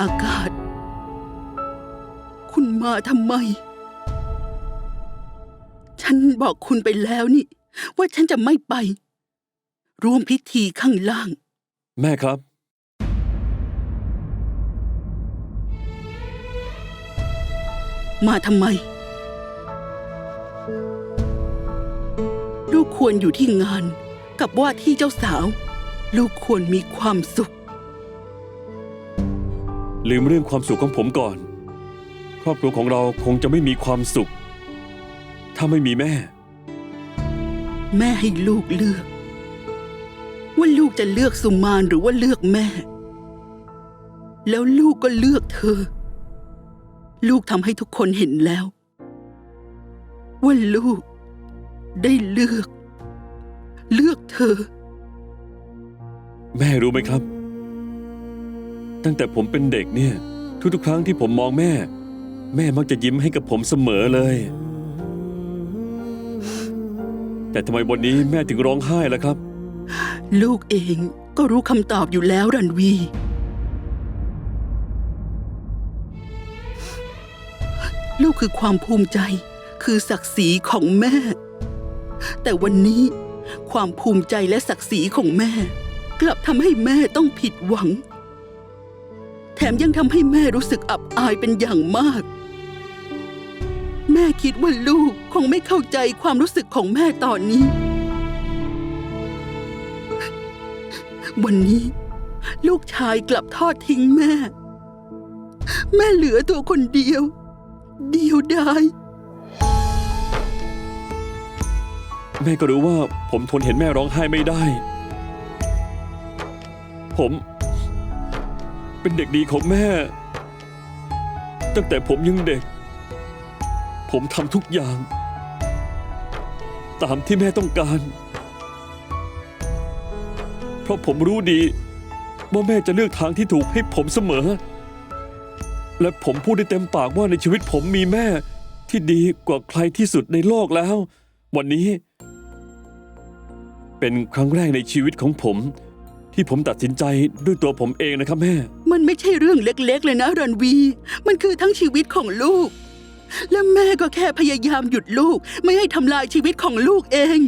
อากาศ คุณมาทำไม ฉันบอกคุณไปแล้วนี่ ว่าฉันจะไม่ไป ร่วมพิธีข้างล่าง แม่ครับ มาทำไม ลูกควรอยู่ที่งานกับว่าที่เจ้าสาว ลูกควรมีความสุข ลืมเรื่องความสุขของผมก่อน ครอบครัวของเราคงจะไม่มีความสุข ถ้าไม่มีแม่ แม่ให้ลูกเลือก ว่าลูกจะเลือกสุมานหรือว่าเลือกแม่ แล้วลูกก็เลือกเธอ ลูกทำให้ทุกคนเห็นแล้ว ว่าลูกได้เลือก เลือกเธอ แม่รู้ไหมครับ ตั้งแต่ผมเป็นเด็กเนี่ย ทุกๆ ครั้งที่ผมมองแม่ แม่มักจะยิ้มให้กับผมเสมอเลย แต่ทำไมวันนี้แม่ถึงร้องไห้ล่ะครับ ลูกเองก็รู้คำตอบอยู่แล้วรันวี ลูกคือความภูมิใจ คือศักดิ์ศรีของแม่ แต่วันนี้ความภูมิใจและศักดิ์ศรีของแม่ กลับทำให้แม่ต้องผิดหวัง มยังทำให้แม่รู้สึกอับอายเป็นอย่างมาก แม่คิดว่าลูกคงไม่เข้าใจความรู้สึกของแม่ตอนนี้ วันนี้ ลูกชายกลับทอดทิ้งแม่ แม่เหลือตัวคนเดียว เดียวดายแม่ก็รู้ว่าผมทนเห็นแม่ร้องไห้ไม่ได้ ผม เป็นเด็กดีของแม่ ตั้งแต่ผมยังเด็ก ผมทำทุกอย่าง ตามที่แม่ต้องการ เพราะผมรู้ดี ว่าแม่จะเลือกทางที่ถูกให้ผมเสมอ และผมพูดได้เต็มปากว่าในชีวิตผมมีแม่ที่ดีกว่าใครที่สุดในโลกแล้ว วันนี้ เป็นครั้งแรกในชีวิตของผม ที่ผมตัดสินใจด้วยตัวผมเองนะครับแม่ มันไม่ใช่เรื่องเล็กๆ เลยนะรันวี มันคือทั้งชีวิตของลูก และแม่ก็แค่พยายามหยุดลูกไม่ให้ทำลายชีวิตของลูกเอง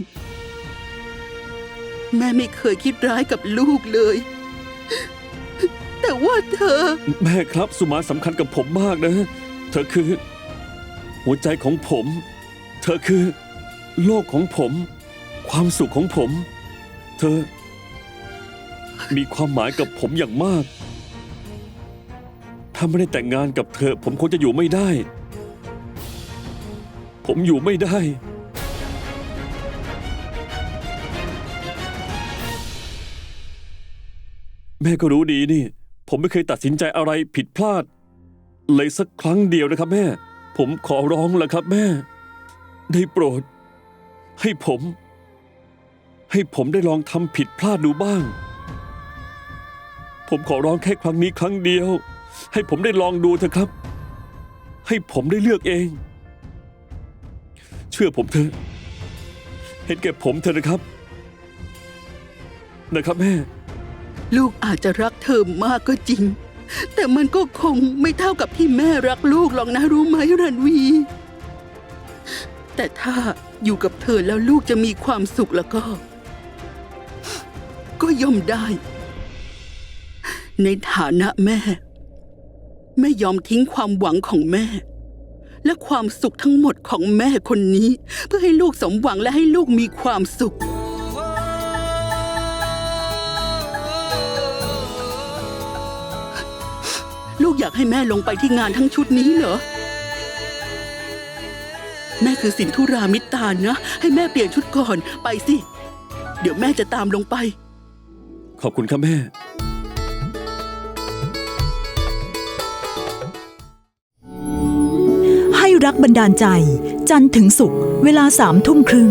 แม่ไม่เคยคิดร้ายกับลูกเลย แต่ว่าเธอ แม่ครับสุมาสำคัญกับผมมากนะ เธอคือ หัวใจของผม เธอคือ โลกของผม ความสุขของผม เธอ มีความหมายกับผมอย่างมาก ถ้าไม่ได้แต่งงานกับเธอ ผมคงจะอยู่ไม่ได้ ผมอยู่ไม่ได้ แม่ก็รู้ดีนี่ ผมไม่เคยตัดสินใจอะไรผิดพลาด เลยสักครั้งเดียวนะครับแม่ ผมขอร้องแล้วครับแม่ ได้โปรด ให้ผม ให้ผมได้ลองทำผิดพลาดดูบ้าง ผมขอร้องแค่ครั้งนี้ครั้งเดียว ให้ผมได้ลองดูเถอะครับ ให้ผมได้เลือกเอง เชื่อผมเถอะ เห็นแก่ผมเถอะนะครับ นะครับแม่ ลูกอาจจะรักเธอมากก็จริง แต่มันก็คงไม่เท่ากับที่แม่รักลูกหรอกนะรู้ไหมรันวี แต่ถ้าอยู่กับเธอแล้วลูกจะมีความสุขแล้วก็ ก็ย่อมได้ ในฐานะแม่ แม่ยอมทิ้งความหวังของแม่ และความสุขทั้งหมดของแม่คนนี้ เพื่อให้ลูกสมหวังและให้ลูกมีความสุข ลูกอยากให้แม่ลงไปที่งานทั้งชุดนี้เหรอแม่คือสินธุรามิตานะ ให้แม่เปลี่ยนชุดก่อนไปสิ เดี๋ยวแม่จะตามลงไป ขอบคุณครับแม่ บันดาลใจ จันทร์ถึงศุกร์เวลาสามทุ่มครึ่ง